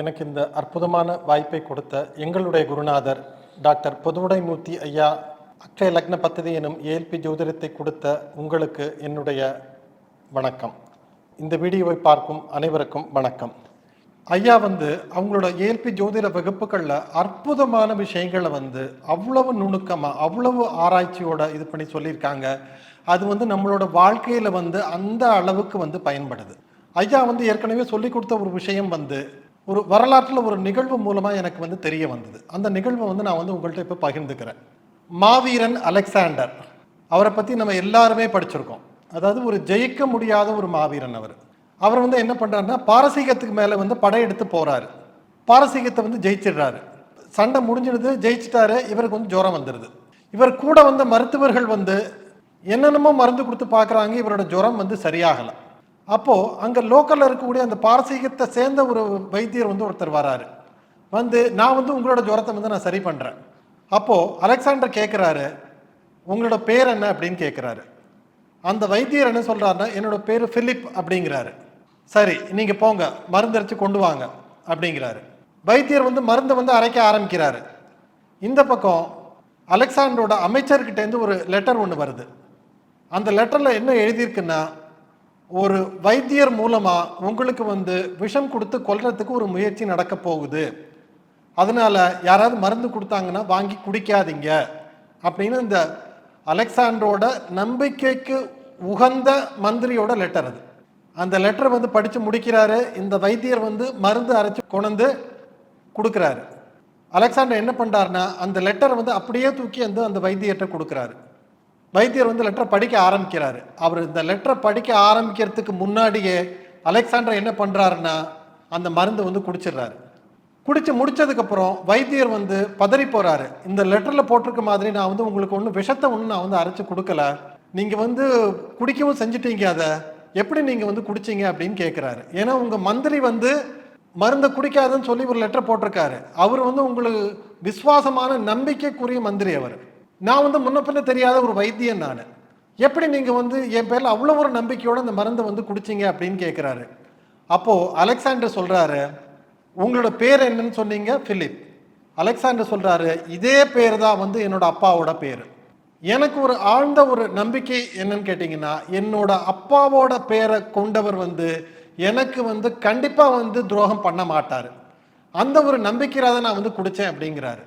எனக்கு இந்த அற்புதமான வாய்ப்பை கொடுத்த எங்களுடைய குருநாதர் டாக்டர் பொதுவுடைமூர்த்தி ஐயா அக்ஷய லக்ன பத்ததி எனும் ஏஎல்பி ஜோதிடத்தை கொடுத்த உங்களுக்கு என்னுடைய வணக்கம். இந்த வீடியோவை பார்க்கும் அனைவருக்கும் வணக்கம். ஐயா வந்து அவங்களோட ஏஎல்பி ஜோதிட வகுப்புகளில் அற்புதமான விஷயங்களை வந்து அவ்வளவு நுணுக்கமாக அவ்வளவு ஆராய்ச்சியோட இது பண்ணி சொல்லியிருக்காங்க. அது வந்து நம்மளோட வாழ்க்கையில் வந்து அந்த அளவுக்கு வந்து பயன்படுது. ஐயா வந்து ஏற்கனவே சொல்லி கொடுத்த ஒரு விஷயம் வந்து ஒரு வரலாற்றில் ஒரு நிகழ்வு மூலமாக எனக்கு வந்து தெரிய வந்தது. அந்த நிகழ்வை வந்து நான் வந்து உங்கள்கிட்ட இப்போ பகிர்ந்துக்கிறேன். மாவீரன் அலெக்சாண்டர். அவரை பற்றி நம்ம எல்லாருமே படிச்சிருக்கோம். அதாவது ஒரு ஜெயிக்க முடியாத ஒரு மாவீரன் அவர். அவர் வந்து என்ன பண்ணுறாருன்னா பாரசீகத்துக்கு மேலே வந்து படையெடுத்து போகிறாரு பாரசீகத்தை வந்து ஜெயிச்சிடுறாரு. சண்டை முடிஞ்சிடுது ஜெயிச்சிட்டாரு இவருக்கு வந்து ஜுரம் வந்துடுது இவர் கூட வந்த மருத்துவர்கள் வந்து என்னென்னமோ மருந்து கொடுத்து பார்க்குறாங்க இவரோட ஜுரம் வந்து சரியாகலை. அப்போது அங்கே லோக்கலில் இருக்கக்கூடிய அந்த பாரசீகத்தை சேர்ந்த ஒரு வைத்தியர் வந்து ஒருத்தர் வராரு. வந்து நான் வந்து உங்களோட ஜுரத்தை வந்து நான் சரி பண்ணுறேன் அப்போது அலெக்சாண்டர் கேட்குறாரு உங்களோட பேர் என்ன? அப்படின்னு கேட்குறாரு அந்த வைத்தியர் என்ன சொல்கிறாருன்னா என்னோட பேர் ஃபிலிப் அப்படிங்கிறாரு. சரி நீங்கள் போங்க மருந்தரைச்சு கொண்டு வாங்க அப்படிங்கிறாரு. வைத்தியர் வந்து மருந்தை வந்து அரைக்க ஆரம்பிக்கிறாரு. இந்த பக்கம் அலெக்சாண்டரோட அமைச்சர்கிட்டேருந்து ஒரு லெட்டர் ஒன்று வருது. அந்த லெட்டரில் என்ன எழுதியிருக்குன்னா ஒரு வைத்தியர் மூலமாக உங்களுக்கு வந்து விஷம் கொடுத்து கொல்றதுக்கு ஒரு முயற்சி நடக்க போகுது. அதனால் யாராவது மருந்து கொடுத்தாங்கன்னா வாங்கி குடிக்காதீங்க. அப்படின்னு இந்த அலெக்சாண்டரோட நம்பிக்கைக்கு உகந்த மந்திரியோட லெட்டர் அது. அந்த லெட்டரை வந்து படித்து முடிக்கிறாரு. இந்த வைத்தியர் வந்து மருந்து அரைச்சி கொண்டு கொடுக்குறாரு. அலெக்சாண்டர் என்ன பண்ணுறாருன்னா அந்த லெட்டரை வந்து அப்படியே தூக்கி வந்து அந்த வைத்தியர்கிட்ட கொடுக்குறாரு. வைத்தியர் வந்து லெட்டரை படிக்க ஆரம்பிக்கிறாரு. அவர் இந்த லெட்டரை படிக்க ஆரம்பிக்கிறதுக்கு முன்னாடியே அலெக்சாண்டர் என்ன பண்ணுறாருன்னா அந்த மருந்து வந்து குடிச்சிடுறாரு. குடித்து முடிச்சதுக்கப்புறம் வைத்தியர் வந்து பதறி போகிறாரு இந்த லெட்டரில் போட்டிருக்க மாதிரி நான் வந்து உங்களுக்கு ஒன்றும் விஷத்தை ஒன்றும் நான் வந்து அரைச்சி கொடுக்கல. நீங்கள் வந்து குடிக்கவும் செஞ்சிட்டீங்க அதை. எப்படி நீங்கள் வந்து குடிச்சீங்க அப்படின்னு கேட்குறாரு ஏன்னா உங்கள் மந்திரி வந்து மருந்தை குடிக்காதுன்னு சொல்லி ஒரு லெட்டர் போட்டிருக்காரு. அவர் வந்து உங்களுக்கு விசுவாசமான நம்பிக்கைக்குரிய மந்திரி அவர். நான் வந்து முன்ன பின்ன தெரியாத ஒரு வைத்தியன் நான். எப்படி நீங்கள் வந்து என் பேரில் அவ்வளோ ஒரு நம்பிக்கையோடு இந்த மருந்தை வந்து குடிச்சிங்க அப்படின்னு கேட்குறாரு அப்போது அலெக்சாண்டர் சொல்கிறாரு உங்களோட பேர் என்னன்னு சொன்னீங்க ஃபிலிப் அலெக்சாண்டர் சொல்கிறாரு இதே பேர் தான் வந்து என்னோட அப்பாவோட பேர். எனக்கு ஒரு ஆழ்ந்த ஒரு நம்பிக்கை என்னன்னு கேட்டிங்கன்னா என்னோட அப்பாவோட பேரை கொண்டவர் வந்து எனக்கு வந்து கண்டிப்பாக வந்து துரோகம் பண்ண மாட்டார். அந்த ஒரு நம்பிக்கையாக தான் நான் வந்து குடித்தேன் அப்படிங்கிறாரு.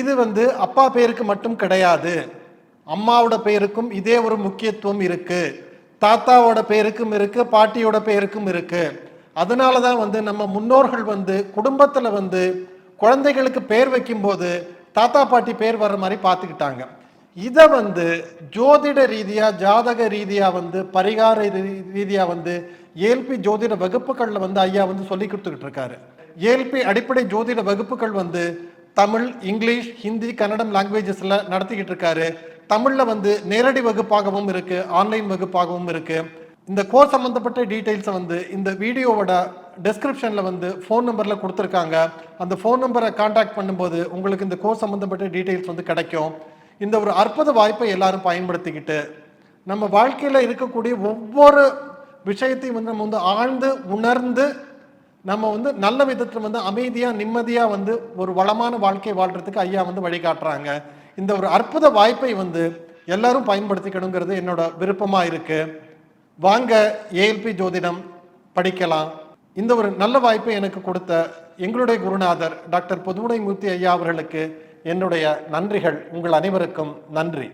இது வந்து அப்பா பேருக்கு மட்டும் கிடையாது. அம்மாவோட பேருக்கும் இதே ஒரு முக்கியத்துவம் இருக்கு. தாத்தாவோட பேருக்கும் இருக்கு பாட்டியோட பேருக்கும் இருக்கு. அதனால தான் வந்து நம்ம முன்னோர்கள் வந்து குடும்பத்தில் வந்து குழந்தைகளுக்கு பேர் வைக்கும்போது தாத்தா பாட்டி பேர் வர்ற மாதிரி பார்த்துக்கிட்டாங்க. இதை வந்து ஜோதிட ரீதியாக ஜாதக ரீதியாக வந்து பரிகார ரீதியாக வந்து ஏல்பி ஜோதிட வகுப்புகளில் வந்து ஐயா வந்து சொல்லி கொடுத்துக்கிட்டு இருக்காரு. ஏல்பி அடிப்படை ஜோதிட வகுப்புகள் வந்து தமிழ் இங்கிலீஷ் ஹிந்தி கன்னடம் லாங்குவேஜஸில் நடத்திக்கிட்டு இருக்காரு. தமிழில் வந்து நேரடி வகுப்பாகவும் இருக்கு ஆன்லைன் வகுப்பாகவும் இருக்கு. இந்த கோர்ஸ் சம்மந்தப்பட்ட டீட்டெயில்ஸை வந்து இந்த வீடியோவோட டெஸ்கிரிப்ஷனில் வந்து ஃபோன் நம்பரில் கொடுத்துருக்காங்க. அந்த ஃபோன் நம்பரை காண்டாக்ட் பண்ணும்போது உங்களுக்கு இந்த கோர்ஸ் சம்மந்தப்பட்ட டீட்டெயில்ஸ் வந்து கிடைக்கும். இந்த ஒரு அற்புத வாய்ப்பை எல்லாரும் பயன்படுத்திக்கிட்டு நம்ம வாழ்க்கையில் இருக்கக்கூடிய ஒவ்வொரு விஷயத்தையும் வந்து நம்ம வந்து ஆழ்ந்து உணர்ந்து நம்ம வந்து நல்ல விதத்தில் வந்து அமைதியாக நிம்மதியாக வந்து ஒரு வளமான வாழ்க்கை வாழ்கிறதுக்கு ஐயா வந்து வழிகாட்டுறாங்க. இந்த ஒரு அற்புத வாய்ப்பை வந்து எல்லாரும் பயன்படுத்திக்கணுங்கிறது என்னோட விருப்பமாக இருக்குது வாங்க ஏஎல்பி ஜோதிடம் படிக்கலாம். இந்த ஒரு நல்ல வாய்ப்பை எனக்கு கொடுத்த எங்களுடைய குருநாதர் டாக்டர் பொதுவுடைமூர்த்தி ஐயா அவர்களுக்கு என்னுடைய நன்றிகள். உங்கள் அனைவருக்கும் நன்றி.